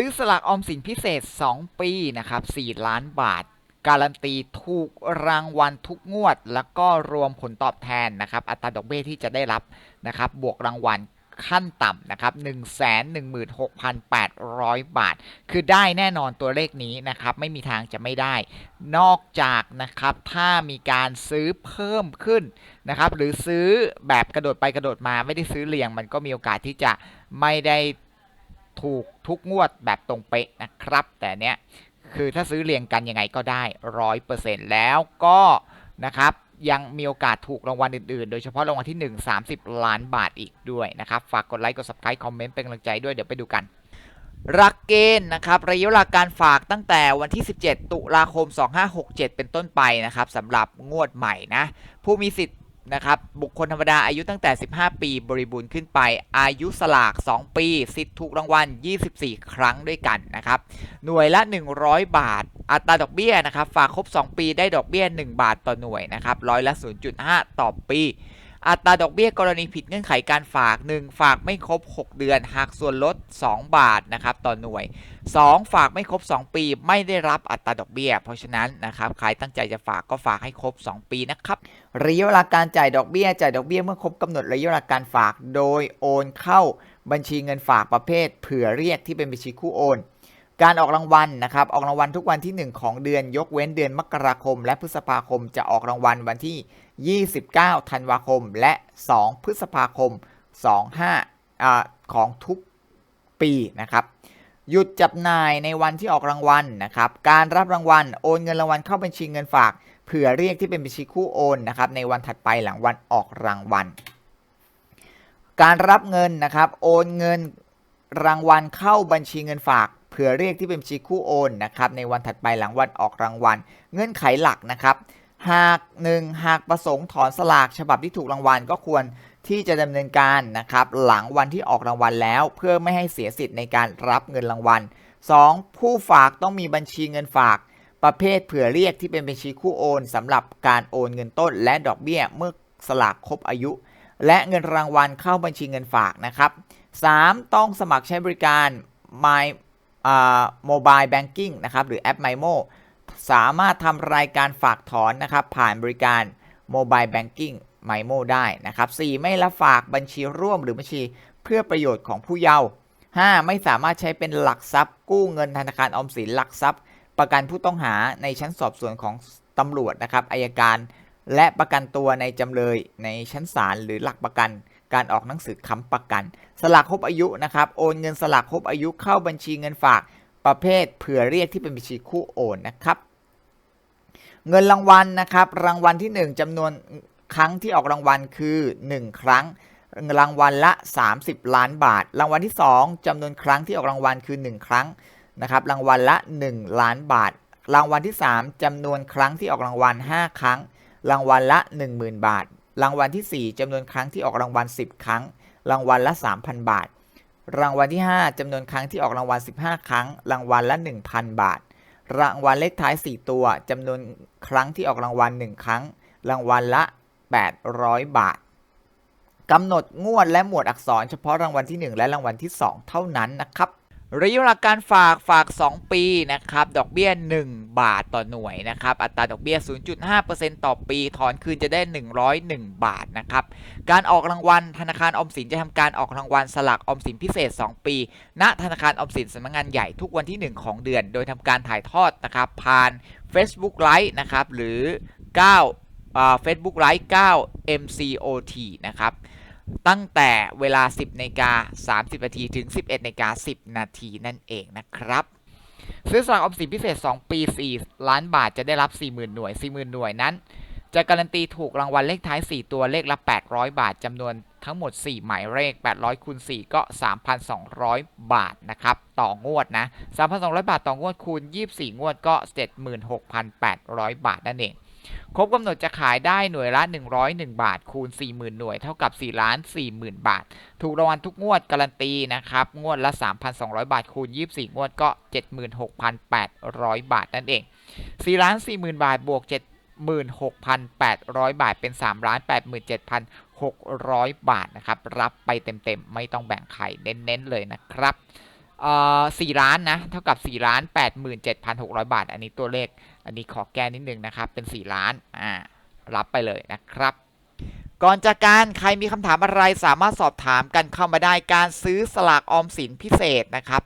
ซื้อสลากออมสินพิเศษ 2 ปีนะครับ 4 ล้านบาท การันตีถูกรางวัลทุกงวด แล้วก็รวมผลตอบแทนนะครับ อัตราดอกเบี้ยที่จะได้รับนะครับ บวกรางวัลขั้นต่ำนะครับ 116,800 บาท คือได้แน่นอนตัวเลขนี้นะครับ ไม่มีทางจะไม่ได้ นอกจากนะครับ ถ้ามีการซื้อเพิ่มขึ้นนะครับ หรือซื้อแบบกระโดดไปกระโดดมา ไม่ได้ซื้อเรียง มันก็มีโอกาสที่จะไม่ได้ ถูกทุกงวดแบบตรงเป๊ะนะครับ แต่เนี้ยคือถ้าซื้อเรียงกันยังไงก็ได้ร้อยเปอร์เซ็นต์แล้วก็นะครับยังมีโอกาสถูกรางวัลอื่นๆ โดยเฉพาะรางวัลที่ 1 30 ล้านบาทอีกด้วยนะครับ ฝากกดไลค์ กด subscribe คอมเมนต์เป็นกำลังใจด้วย เดี๋ยวไปดูกันรักเกณฑ์นะครับระยะเวลาการฝากตั้งแต่วันที่ 17 ตุลาคม 2567 เป็นต้นไปนะครับสำหรับงวดใหม่นะ ผู้มีสิทธิ์ นะครับ บุคคลธรรมดาอายุตั้งแต่ 15 ปีบริบูรณ์ขึ้นไป อายุสลาก 2 ปี สิทธิ์ถูกรางวัล 24 ครั้งด้วยกันนะครับ หน่วยละ 100 บาท อัตราดอกเบี้ยนะครับ ฝากครบ 2 ปีได้ดอกเบี้ย 1 บาทต่อหน่วยนะครับ ร้อยละ 0.5 ต่อปี อัตราดอกเบี้ยกรณีผิดเงื่อนไขการฝาก 1 ฝากไม่ครบ 6 เดือนหักส่วนลด 2 บาทนะครับต่อหน่วย 2 ฝากไม่ครบ 2 ปีไม่ได้รับอัตราดอกเบี้ย เพราะฉะนั้นนะครับใครตั้งใจจะฝากก็ฝากให้ครบ 2 ปีนะครับระยะเวลาการจ่ายดอกเบี้ยจ่ายดอกเบี้ยเมื่อครบกำหนดระยะเวลาการฝาก โดยโอนเข้าบัญชีเงินฝากประเภท เผื่อเรียกที่เป็นบัญชีคู่โอน การออกรางวัลนะครับ ออกรางวัลทุกวันที่ 1 ของเดือนยกเว้นเดือนมกราคม และพฤษภาคมจะออกรางวัลวันที่ 29 ธันวาคม และ 2 พฤษภาคม 25อ่าของทุกปีนะครับ หยุดจับนายในวันที่ออกรางวัลนะครับ การรับรางวัลโอนเงินรางวัลเข้าบัญชีเงินฝากเผื่อเรียกที่เป็นบัญชีคู่โอนนะครับในวันถัดไปหลังวันออกรางวัล การรับเงินนะครับ โอนเงินรางวัลเข้าบัญชีเงินฝาก ผื่อเรียกที่เป็นบัญชีคู่โอนนะครับในวันถัดไปหลังวันออกรางวัล เงื่อนไขหลักนะครับ หาก1หากประสงค์ถอนสลากฉบับที่ถูกรางวัลก็ควรที่จะดำเนินการนะครับหลังวันที่ออกรางวัลแล้ว เพื่อไม่ให้เสียสิทธิ์ในการรับเงินรางวัล 2. ผู้ฝากต้องมีบัญชีเงินฝาก ประเภทเผื่อเรียกที่เป็นบัญชีคู่โอนสำหรับการโอนเงินต้น และดอกเบี้ยเมื่อสลากครบอายุ และเงินรางวัลเข้าบัญชีเงินฝากนะครับ 3. ต้องสมัครใช้บริการ My อ่า Mobile Banking นะครับหรือแอป MyMo สามารถทำรายการฝากถอนนะครับผ่านบริการ Mobile Banking MyMo ได้นะครับ 4. ไม่รับฝากบัญชีร่วมหรือบัญชีเพื่อประโยชน์ของผู้เยาว์ 5. ไม่สามารถใช้เป็นหลักทรัพย์ กู้เงินธนาคารออมสินหลักทรัพย์ ประกันผู้ต้องหาในชั้นสอบสวนของตำรวจนะครับอายการ และประกันตัวในจำเลยในชั้นศาลหรือหลักประกัน การออกหนังสือค้ำประกัน สลากครบอายุนะครับโอนเงินสลากครบอายุเข้าบัญชีเงินฝากประเภทเผื่อเรียกที่เป็นบัญชีคู่โอนนะครับ เงินรางวัลนะครับ รางวัลที่ 1จำนวนครั้งที่ออกรางวัลคือ 1 ครั้งรางวัลละ 30 ล้านบาท รางวัลที่ 2จำนวนครั้งที่ออกรางวัลคือ 1 ครั้งนะครับรางวัลละ 1 ล้านบาท รางวัลที่ 3จำนวนครั้งที่ออกรางวัล 5 ครั้ง รางวัลละ 10,000 บาท รางวัลที่ 4จำนวนครั้งที่ออกรางวัล 10 ครั้ง รางวัลละ 3,000 บาท รางวัลที่ 5จำนวนครั้งที่ออกรางวัล 15 ครั้ง รางวัลละ 1,000 บาท รางวัลเลขท้าย 4 ตัวจำนวนครั้งที่ออกรางวัล 1 ครั้ง รางวัลละ 800 บาทกำหนดงวดและหมวดอักษรเฉพาะรางวัลที่ 1 และรางวัลที่ 2 เท่านั้นนะครับ ระยะเวลาการฝากฝาก 2 ปีนะครับ ดอกเบี้ย 1 บาทต่อหน่วยนะครับ อัตราดอกเบี้ย 0.5%ต่อปี ถอนคืนจะได้ 101 บาทนะครับ การออกรางวัลธนาคารอมสินจะทำการออกรางวัลสลากอมสินพิเศษ 2 ปี ณ ธนาคารอมสินสำนักงานใหญ่ทุกวันที่ 1 ของเดือน โดยทำการถ่ายทอดนะครับผ่าน Facebook Live นะครับ หรือ 9 เฟซบุ๊กไลฟ์9 MCOT นะครับ ตั้งแต่เวลา 10นกา30 นาที ถึง 11นกา10 นาทีนั่นเองนะครับ ซื้อสลากออมสินพิเศษ 2 ปี 4 ล้านบาทจะได้รับ 40,000 หน่วย 40,000 หน่วยนั้น จะการันตีถูกรางวัลเลขท้าย 4 ตัวเลขละ 800 บาทจำนวนทั้งหมด 4 หมายเลข 800คูณ4ก็ 3,200 บาทนะครับ ต่องวดนะ 3,200 บาทต่องวดคูณ 24 งวดก็ 76,800 บาทนั่นเอง ครบกำหนดจะขายได้หน่วยละ 101 บาท คูณ 40,000 หน่วยเท่ากับ4ล้าน40,000 บาท ถูกรางวัลทุกงวดการันตีนะครับ งวดละ 3,200 บาท คูณ 24 งวดก็ 76,800 บาทนั่นเอง4ล้าน40,000 บาท บวก 76,800 บาท เป็น3ล้าน87,600 บาทนะครับ รับไปเต็มๆ ไม่ต้องแบ่งใครเน้นๆ เลยนะครับ สี่ล้านนะเท่ากับสี่ล้านแปดหมื่นเจ็ดพันหกร้อยบาท อันนี้ตัวเลขอันนี้ขอแก้นิดนึงนะครับ เป็นสี่ล้านอ่ารับไปเลยนะครับ ก่อนจากการใครมีคำถามอะไรสามารถสอบถามกันเข้ามาได้การซื้อสลากออมสินพิเศษนะครับ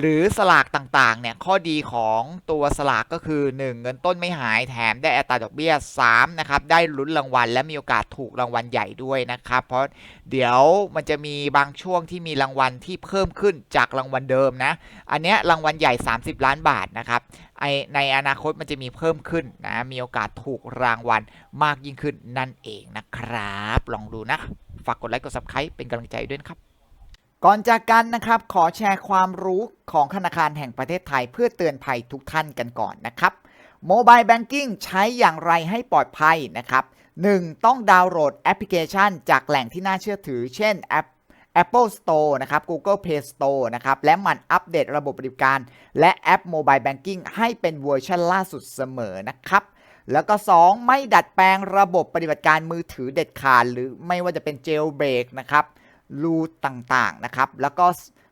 หรือสลากต่างๆ เนี่ย ข้อดีของตัวสลากก็คือ 1 เงินต้นไม่หายแถมได้อัตราดอกเบี้ย3นะครับ ได้ลุ้นรางวัลและมีโอกาสถูกรางวัลใหญ่ด้วยนะครับ เพราะเดี๋ยวมันจะมีบางช่วงที่มีรางวัลที่เพิ่มขึ้นจากรางวัลเดิมนะ อันเนี้ยรางวัลใหญ่ 30 ล้านบาทนะครับไอในอนาคตมันจะมีเพิ่มขึ้นนะ มีโอกาสถูกรางวัลมากยิ่งขึ้นนั่นเองนะครับ ลองดูนะ ฝากกดไลค์กด subscribe เป็นกำลังใจด้วยครับ ก่อนจากกันนะครับ ขอแชร์ความรู้ของธนาคารแห่งประเทศไทย เพื่อเตือนภัยทุกท่านกันก่อนนะครับโมบายแบงกิ้งใช้อย่างไรให้ปลอดภัยนะครับ 1. ต้องดาวน์โหลดแอปพลิเคชัน จากแหล่งที่น่าเชื่อถือ เช่นแอป Apple Store นะครับ Google Play Store นะครับ และมันอัปเดตระบบบริการ และแอป Mobile Banking ให้เป็นเวอร์ชันล่าสุดเสมอนะครับ แล้วก็ 2. ไม่ดัดแปลงระบบปฏิบัติการมือถือเด็ดขาด หรือไม่ว่าจะเป็น jailbreak นะครับ รูต่างๆนะครับ แล้วก็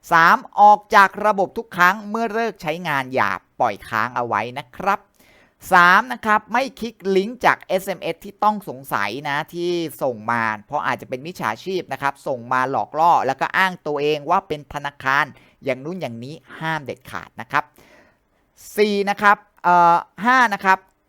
3. ออกจากระบบทุกครั้งเมื่อเลิกใช้งานอย่าปล่อยค้างเอาไว้นะครับ 3. นะครับ ไม่คลิกลิงก์จาก SMS ที่ต้องสงสัยนะที่ส่งมา เพราะอาจจะเป็นมิจฉาชีพนะครับ ส่งมาหลอกล่อ แล้วก็อ้างตัวเองว่าเป็นธนาคารอย่างนู้นอย่างนี้ห้ามเด็ดขาดนะครับ 4. นะครับเอ่อ5นะครับ